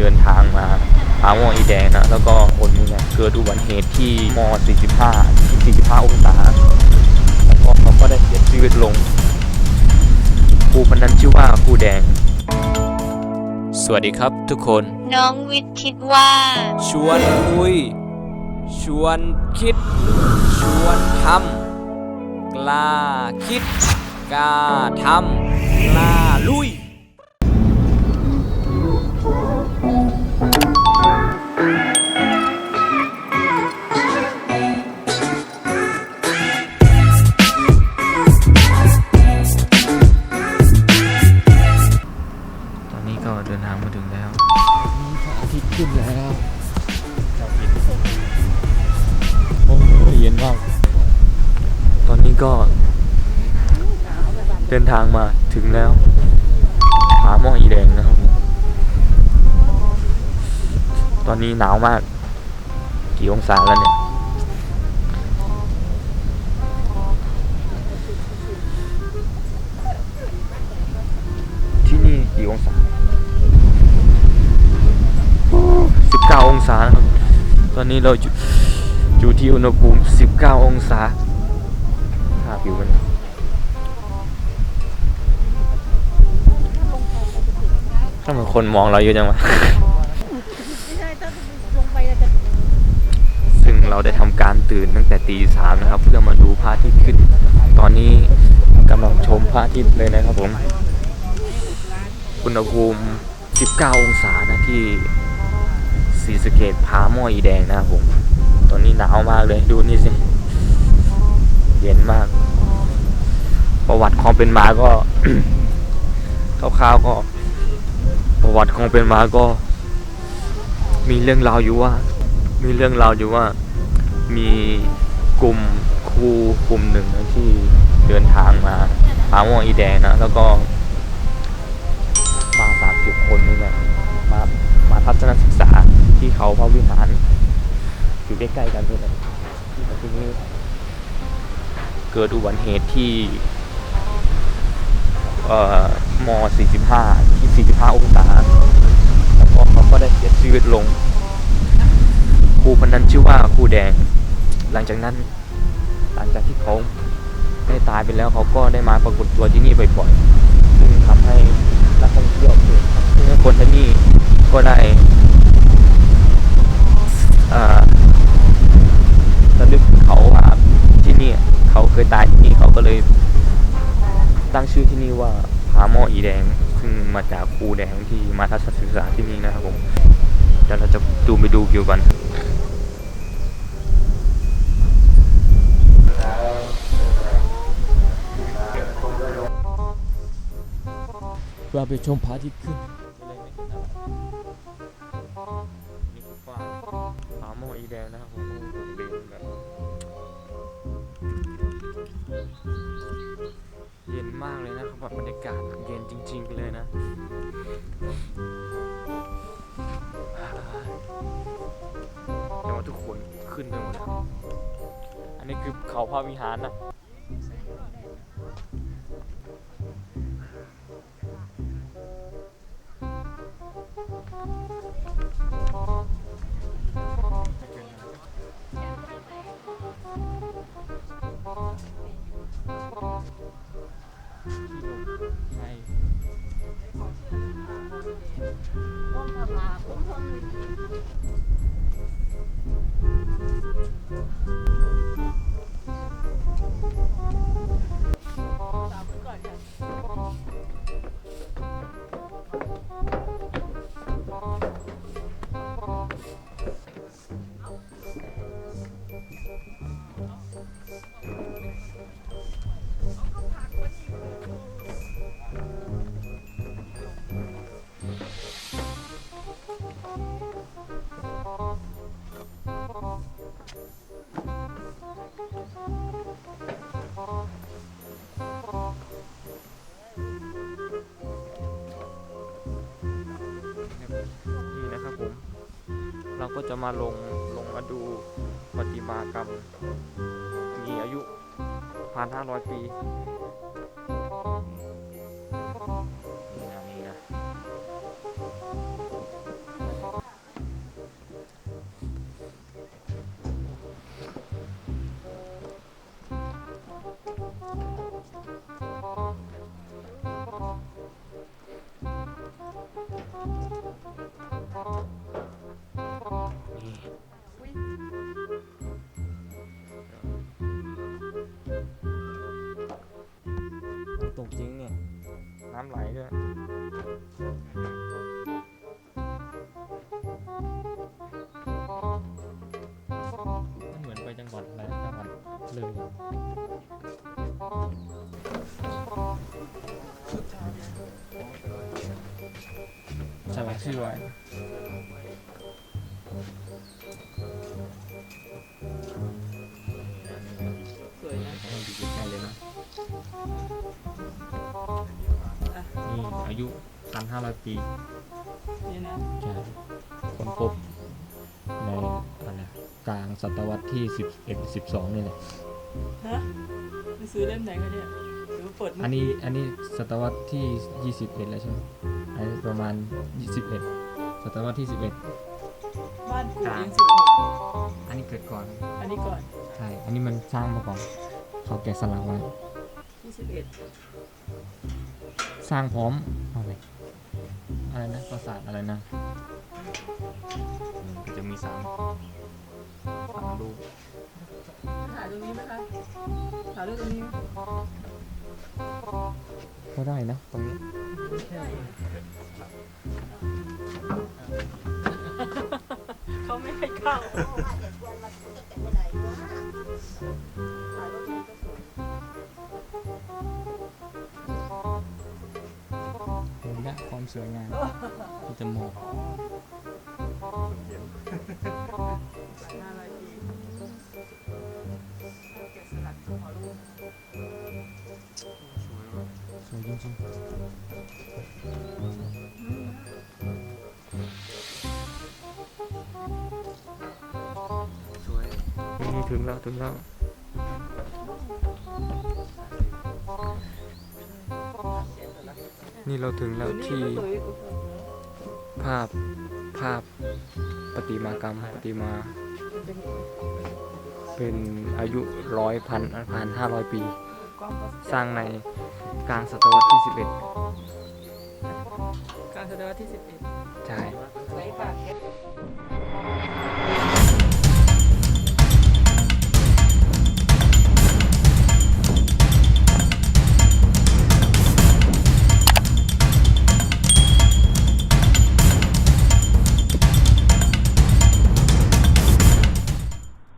เดินทางมาหาหมออีแดงนะแล้วก็คนนี้เนี่ยเกิดอุบัติเหตุที่ม 45ที่45 องศาแล้วก็เขาก็ได้เสียชีวิตลงครูคนนั้นชื่อว่าครูแดง สวัสดีครับทุกคน น้องวิทย์คิดว่า ชวนคุย ชวนคิด ชวนทำกล้าคิดกล้าทำกล้าลุย ขึ้นแล้วโอ้ยเย็นมาก ตอนนี้ก็ เดินทางมาถึงแล้วหาหม้ออีแดงนะครับ ตอนนี้หนาวมาก กี่องศาแล้วเนี่ย อนนี้เราอยู่ที่อุณหภูมิ 19 องศาค่าผิวมันถ้ามันคนมองเราเยอะจังวะซึ่งเราได้ทำการตื่นตั้งแต่ตีสามนะครับ เพื่อมาดูพระอาทิตย์ขึ้น ตอนนี้กำลังชมพระอาทิตย์เลยนะครับผม อุณหภูมิ 19 องศานะที่ สเกดพาหม้ออีแดงนะครับผม ตอนนี้หนาวมากเลยดูนี่สิ เย็นมาก ประวัติความเป็นมาก็คร่าวๆก็ ประวัติความเป็นมาก็ มีเรื่องราวอยู่ว่า มีเรื่องราวอยู่ว่า มีกลุ่มครูกลุ่มหนึ่งนะที่เดินทางมาหาหม้ออีแดงนะแล้วก็มาสามสิบคนนี่แหละมามาทัศนศึกษา ที่เขาพระวิหาร อยู่ใกล้ๆกันนี่แหละแล้วทีนี้ เกิดอุบัติเหตุที่เอ่อม45 ที่ 45 องศา แล้วก็เขาก็ได้เสียชีวิตลง ครูคนนั้นชื่อว่าครูแดง หลังจากนั้น หลังจากที่เขาได้ตายไปแล้วเขาก็ได้มาปรากฏตัวที่นี่บ่อยๆ ซึ่งทำให้นักท่องเที่ยวซึ่งคนที่นี่ก็ได้เอ่อระลึกถึงเขาว่าที่นี่เขาเคยตายที่นี่เขาก็เลย ตั้งชื่อที่นี่ว่าผาหม้ออีแดง ซึ่งมาจากครูแดงที่มาทัศนศึกษาที่นี่นะครับผมเดี๋ยวเราจะดูไปดูวิวกันเราไปชมพระอาทิตย์ขึ้นนี่คือฟ้าผาหม้ออีแดงนะครับผม มากเลยนะครับแบบบรรยากาศเย็นจริง ๆ เลยนะแต่ว่าทุกคนขึ้นไปหมดอันนี้คือเขาพระวิหารนะใก็จะมาลงลงมาดูประติมากรรมมีอายุ1,500ปีนี่นะนี่นะ ใช่ไหมชื่อไว้สวยนะให้ดูใกล้เลยนะนี่อายุ 1,500 ปีนี่นะใช่คนพบในอะไรกลางศตวรรษที่ 11 12 นี่แหละ ฮะไปซื้อเล่มไหนกันเนี่ยเดี๋ยวเปิดอันนี้อันนี้ศตวรรษที่ 21 แล้วใช่ไหมอันนี้ประมาณ 21ศตวรรษที่ บ้านปู่กลางยังสิบหก11 อันนี้เกิดก่อน อันนี้ก่อนใช่ อันนี้มันสร้างมาก่อนเขาแกะสลักไว้ยี่สิบเอ็ดสร้างพร้อมอะไรอะไรนะปราสาทอะไรนะอืมก็จะมีสาม ถ่ายรูปตรงนี้ไหมก็ได้นะตรงนี้เขาไม่ให้เข้าเห็นละความสวยงามที่จะมอง จริงสวยนี่ถึงแล้วถึงแล้วนี่เราถึงแล้วที่ภาพภาพประติมากรรมประติมา เป็นอายุร้อยพันพันห้าร้อยปี สร้างใน กลางศตวรรษที่กลางศตวรรษที่11 11 ใช่